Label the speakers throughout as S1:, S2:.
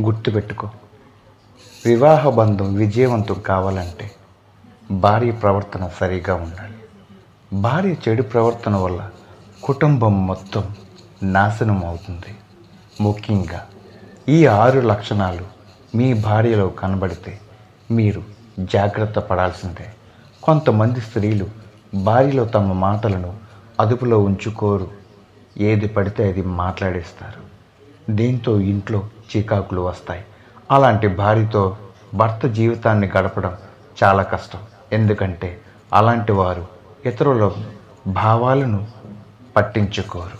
S1: గుర్తుపెట్టుకో. వివాహ బంధం విజయవంతం కావాలంటే భార్య ప్రవర్తన సరిగా ఉండాలి. భార్య చెడు ప్రవర్తన వల్ల కుటుంబం మొత్తం నాశనం అవుతుంది. ముఖ్యంగా ఈ ఆరు లక్షణాలు మీ భార్యలో కనబడితే మీరు జాగ్రత్త పడాల్సిందే. కొంతమంది స్త్రీలు భార్యలో తమ మాటలను అదుపులో ఉంచుకోరు. ఏది పడితే అది మాట్లాడేస్తారు. దీంతో ఇంట్లో చీకాకులు వస్తాయి? అలాంటి భార్యతో భర్త జీవితాన్ని గడపడం చాలా కష్టం. ఎందుకంటే అలాంటి వారు ఇతరుల భావాలను పట్టించుకోరు.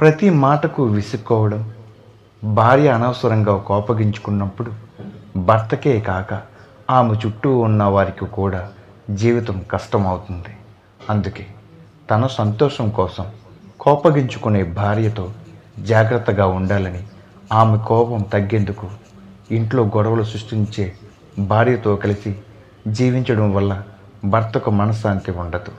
S1: ప్రతి మాటకు విసుక్కోవడం భార్య అనవసరంగా కోపగించుకున్నప్పుడు భర్తకే కాక ఆమె చుట్టూ ఉన్న వారికి కూడా జీవితం కష్టమవుతుంది. అందుకే తన సంతోషం కోసం కోపగించుకునే భార్యతో జాగ్రత్తగా ఉండాలని ఆమె కోపం తగ్గేందుకు ఇంట్లో గొడవలు సృష్టించే భార్యతో కలిసి జీవించడం వల్ల భర్తకు మనశ్శాంతి ఉండదు.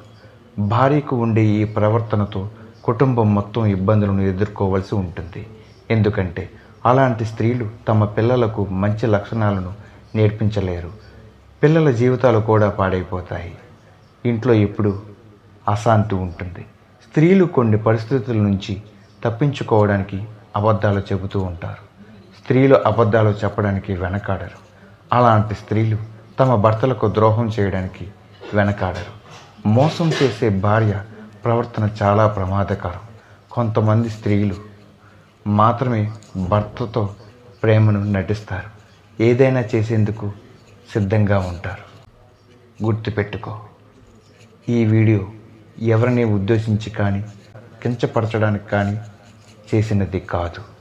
S1: భార్యకు ఉండే ఈ ప్రవర్తనతో కుటుంబం మొత్తం ఇబ్బందులను ఎదుర్కోవలసి ఉంటుంది. ఎందుకంటే అలాంటి స్త్రీలు తమ పిల్లలకు మంచి లక్షణాలను నేర్పించలేరు. పిల్లల జీవితాలు కూడా పాడైపోతాయి. ఇంట్లో ఎప్పుడు అశాంతి ఉంటుంది. స్త్రీలు కొన్ని పరిస్థితుల నుంచి తప్పించుకోవడానికి అబద్ధాలు చెబుతూ ఉంటారు. స్త్రీలు అబద్ధాలు చెప్పడానికి వెనకాడరు. అలాంటి స్త్రీలు తమ భర్తలకు ద్రోహం చేయడానికి వెనకాడరు. మోసం చేసే భార్య ప్రవర్తన చాలా ప్రమాదకరం. కొంతమంది స్త్రీలు మాత్రమే భర్తతో ప్రేమను నటిస్తారు. ఏదైనా చేసేందుకు సిద్ధంగా ఉంటారు. గుర్తుపెట్టుకో ఈ వీడియో ఎవరిని ఉద్దేశించి కానీ కించపరచడానికి కానీ చేసినది కాదు.